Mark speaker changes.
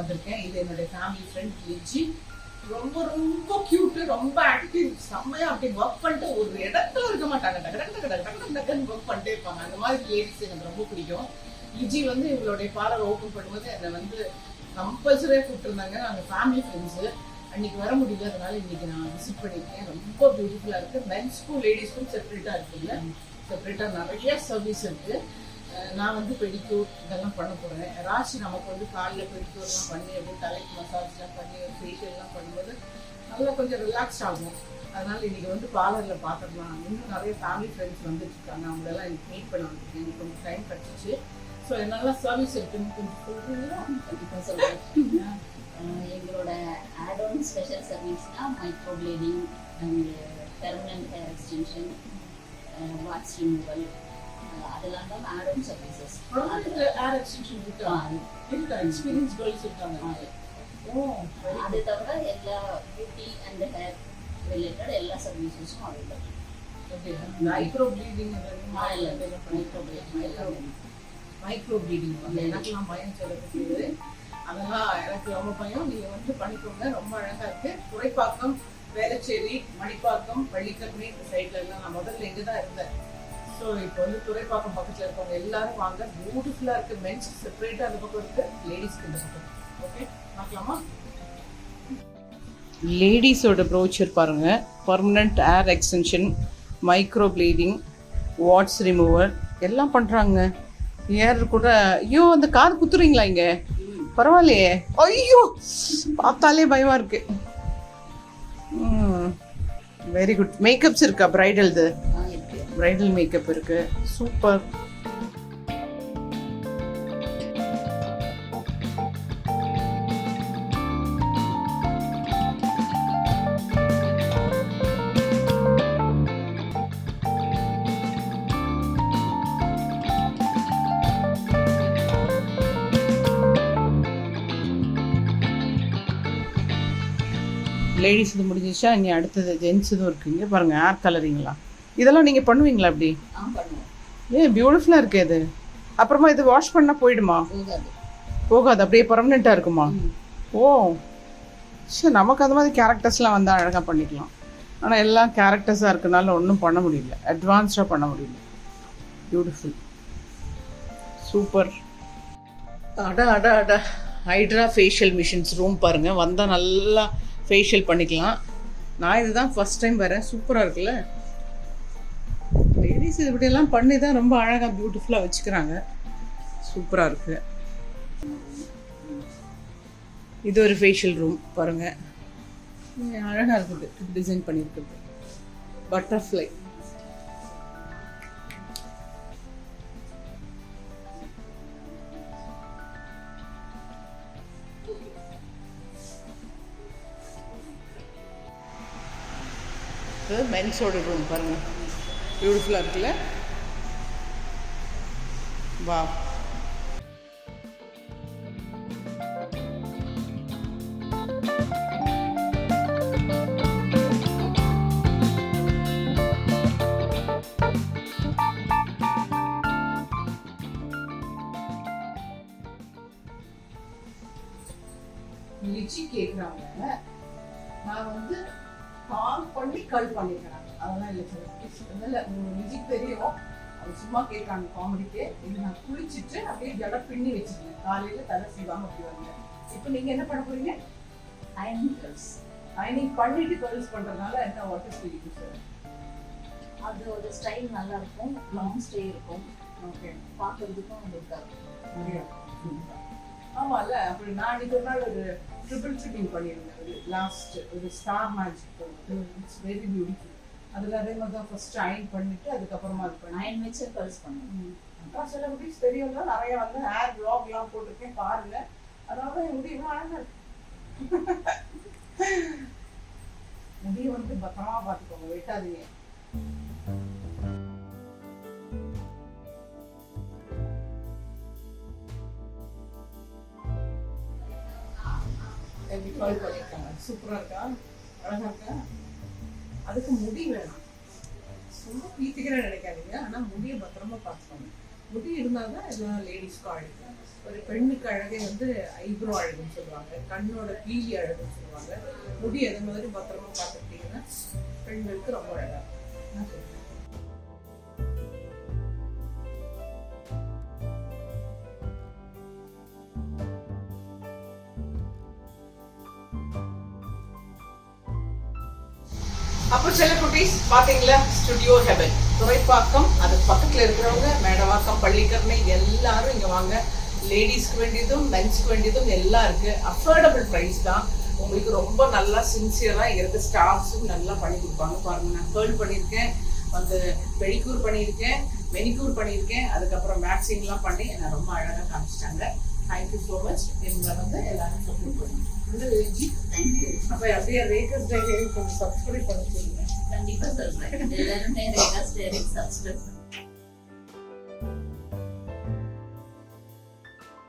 Speaker 1: வந்திருக்கேன். இது என்னுடைய ஃபேமிலி ஃப்ரெண்ட் லிஜி ரொம்ப ரொம்ப கியூட்டு ரொம்ப ஆக்டிவ் செம்மையா அப்படி ஒர்க் பண்ணிட்டு ஒரு இடத்துல இருக்க மாட்டாங்க. டக்கு டக்கு டக்கு டக்கு டக்கு டக்குன்னு ஒர்க் பண்ணிட்டே இருப்பாங்க. அந்த மாதிரி லேடிஸ் எனக்கு ரொம்ப பிடிக்கும். லிஜி வந்து இவங்களுடைய பார்லர் ஓப்பன் பண்ணும்போது என்னை வந்து கம்பல்சரியாக கூப்பிட்டுருந்தாங்க. நாங்கள் ஃபேமிலி ஃப்ரெண்ட்ஸு அன்னைக்கு வர முடியல. அதனால இன்னைக்கு நான் விசிட் பண்ணியிருக்கேன். ரொம்ப பியூட்டிஃபுல்லாக இருக்குது மென்ஸ்க்கும் லேடிஸ்க்கும் செப்பரேட்டாக இருக்குல்ல செப்பரேட்டாக நிறைய சர்வீஸ் இருக்குது நான் வந்து பெடிக்யூர் இதெல்லாம் பண்ண போகிறேன் ராசி நமக்கு வந்து காலில் பெடிக்யூர்லாம் பண்ணி அப்படியே தலைக்கு மசாஜ்லாம் பண்ணி ஃபேஷியல்லாம் பண்ணும்போது நல்லா கொஞ்சம் ரிலாக்ஸ் ஆகும். அதனால் இன்றைக்கி வந்து பார்லரில் பார்த்துடலாம். இன்னும் நிறைய ஃபேமிலி ஃப்ரெண்ட்ஸ் வந்துட்டு இருக்காங்க. அவங்களெல்லாம் எனக்கு மீட் பண்ண வந்துருக்கேன். எனக்கு கொஞ்சம் டைம் கிடச்சிச்சு. ஸோ என்னெல்லாம் சர்வீஸ் இருக்குன்னு கொஞ்சம் சொல்கிறீங்களா
Speaker 2: கண்டிப்பாக சொல்கிறேன் எங்களோட add on special சர்வீஸ்னா micro blading and permanent hair extension wax removal அதெல்லாம் தான் சர்வீசஸ்
Speaker 1: குழந்தைங்களுக்கு ஏர் எக்ஸ்டென்ஷன் இருக்கா இருக்கா எக்ஸ்பீரியன்ஸ் கேர்ள்ஸ் இருக்காங்க ஓ
Speaker 2: அது தவிர எல்லா பியூட்டி அண்ட் ஹேர் ரிலேட்டட் எல்லா சர்வீசஸும் available
Speaker 1: okay micro bleeding
Speaker 2: micro blading
Speaker 1: micro bleeding வந்து எனக்கெல்லாம் பயம் சொல்லுறது அதெல்லாம் எனக்கு ரொம்ப பயம் நீங்க வந்து பண்ணிக்கோங்க ரொம்ப அழகா இருக்கு துறைப்பாக்கம் வேளச்சேரி மணிப்பாக்கம் பள்ளிக்கரணி இந்த சைட்ல எல்லாம் நான் முதல்ல இங்கே தான் இருந்தேன் ஸோ இப்போ வந்து துறைப்பாக்கம் பக்கத்தில் இருக்கவங்க எல்லாரும் வாங்க. பியூட்டிஃபுல்லாக இருக்கு. மென்ஸ் செப்பரேட்டாக அந்த பக்கம் இருக்கு. லேடிஸ்க்கு இந்த பக்கம். ஓகே பார்க்கலாமா? லேடிஸோட ப்ரோச்சர் பாருங்கள் permanent hair extension micro bleeding wax remover எல்லாம் பண்ணுறாங்க ஏர் கூட ஐயோ அந்த கார் குத்துறீங்களா இங்கே? பரவாயில்லையே. ஐயோ பார்த்தாலே பயமாக இருக்குது வெரி குட் மேக்கப்ஸ் இருக்கா பிரைடல்து பிரைடல் மேக்கப் இருக்கு. சூப்பர் லேடிஸ் இது முடிஞ்சிச்சா இனி அடுத்தது ஜென்ஸ் இதுவும் இருக்குங்க பாருங்கள் ஏர் கலரிங்களா இதெல்லாம் நீங்கள் பண்ணுவீங்களா அப்படி? ஏ பியூட்டிஃபுல்லாக இருக்கு இது. அப்புறமா இது வாஷ் பண்ணால் போயிடுமா?
Speaker 2: போகாது.
Speaker 1: போகாது அப்படியே பர்மனெண்ட்டாக இருக்குமா. ஓ. சரி நமக்கு அந்த மாதிரி கேரக்டர்ஸ்லாம் வந்து அழகாக பண்ணிக்கலாம். ஆனால் எல்லாம் கேரக்டர்ஸாக இருக்கனால ஒன்றும் பண்ண முடியல. அட்வான்ஸ்டாக பண்ண முடியல. பியூட்டிஃபுல் சூப்பர் அட அட அட. ஹைட்ரா ஃபேஷியல் மிஷின்ஸ் ரூம் பாருங்கள் வந்தால் நல்லா ஃபேஷியல் பண்ணிக்கலாம். நான் இதுதான் ஃபர்ஸ்ட் டைம் வரேன். சூப்பராக இருக்குல்ல? லேடிஸ் இப்படியெல்லாம் பண்ணி தான் ரொம்ப அழகாக பியூட்டிஃபுல்லாக வச்சுக்கிறாங்க. சூப்பராக இருக்குது இது ஒரு ஃபேஷியல் ரூம் பாருங்க. அழகாக அழகா இருக்குது டிசைன் பண்ணியிருக்குது பட்டர்ஃப்ளை மென்ஸோட ரூம் பாருங்க. பியூட்டிஃபுல்லாக இருக்குல்ல? வா லிச்சி கேட்குறாங்க நான் வந்து கால் பண்ணி கல் பண்ணிக்கிறேன். அதெல்லாம் இல்லை சார். இல்லை லிச்சிக்கு தெரியும். அது சும்மா கேட்குறாங்க காமெடிக்கு இது நான் குளிச்சுட்டு அப்படியே ஜட பின்னி வச்சிருக்கேன் காலையில் தலை சீவாம அப்படி வந்தேன் இப்போ நீங்கள் என்ன பண்ண போறீங்க?
Speaker 2: அயன் கேர்ள்ஸ்
Speaker 1: ஐனிங் பண்ணிட்டு கர்ல்ஸ் பண்ணுறதுனால என்ன வாட் இஸ் யூ சார்?
Speaker 2: அது ஒரு ஸ்டைல் நல்லா இருக்கும். லாங் ஸ்டே இருக்கும்.
Speaker 1: ஓகே
Speaker 2: பார்க்கறதுக்கும் லுக்காக இருக்கும்.
Speaker 1: ஆமால அப்படி நான் அன்னைக்கு ஒரு நாள் ஒரு ட்ரிபிள் ஃபிட்டிங் பண்ணியிருந்தேன். ஒரு லாஸ்ட் ஒரு star magic it's very beautiful அதில் அதே மாதிரி தான் ஃபர்ஸ்ட் அயன் பண்ணிட்டு அதுக்கப்புறமா அது பண்ணேன்
Speaker 2: அயன் வச்சு கேர்ள்ஸ் பண்ணுவோம்
Speaker 1: அக்கா சில முடிஸ் தெரியும்ல நிறைய வந்து ஹேர் ப்ளாக்லாம் போட்டிருக்கேன் பாருங்க. அதனால என் முடி இவ்வளோ அழகா இருக்கு. முடிய வந்து பத்திரமா பார்த்துக்கோங்க வெட்டாதீங்க. எப்படி கால் பண்ணியிருக்காங்க சூப்பரா இருக்கா? அழகா இருக்கா? அதுக்கு முடி வேணும். சும்மா பீத்திக்கிறேன்னு நினைக்காதீங்க. ஆனால் முடியை பத்திரமா பார்த்துக்கணும் முடி இருந்தால் தான் எல்லாம் லேடிஸ்க்கும் அழகு ஒரு பெண்ணுக்கு அழகே வந்து ஐப்ரோ அழகுன்னு சொல்லுவாங்க. கண்ணோட பீலி அழகுன்னு சொல்லுவாங்க. முடி எது மாதிரி பத்திரமா பார்த்துக்கிட்டீங்கன்னா பெண்களுக்கு ரொம்ப அழகாக இருக்கும். நான் சொல்லுவேன் அப்புறம் சில குட்டீஸ் பாத்தீங்களா? ஸ்டுடியோ ஹெவன் துறைப்பாக்கம் அது பக்கத்துல இருக்கிறவங்க மேடவாக்கம் பள்ளிக்கரணை எல்லாரும் இங்க வாங்க. லேடிஸ்க்கு வேண்டியதும் மென்ஸ்க்கு வேண்டியதும் எல்லாம் இருக்கு. அஃபோர்டபுள் ப்ரைஸ் தான். உங்களுக்கு ரொம்ப நல்லா சின்சியரா இருக்க. ஸ்டாஃப்ஸும் நல்லா பண்ணி கொடுப்பாங்க பாருங்க. நான் கேர்ள் பண்ணியிருக்கேன். வந்து பெடிக்யூர் பண்ணியிருக்கேன். மெனிக்யூர் பண்ணியிருக்கேன். அதுக்கப்புறம் வேக்சின்லாம் பண்ணி என்னை ரொம்ப அழகாக காமிச்சிட்டாங்க. தேங்க்யூ ஸோ மச் இவங்களை வந்து எல்லாரும் சப்போர்ட் பண்ணுங்க அப்போ அப்படியே ரேகஸ் டே கொஞ்சம் சப்ஸ்கிரைப் பண்ண சொல்லுங்க
Speaker 2: கண்டிப்பா சொல்றேன். எல்லாருமே ரேகா ஸ்டேரிங் சப்ஸ்கிரைப்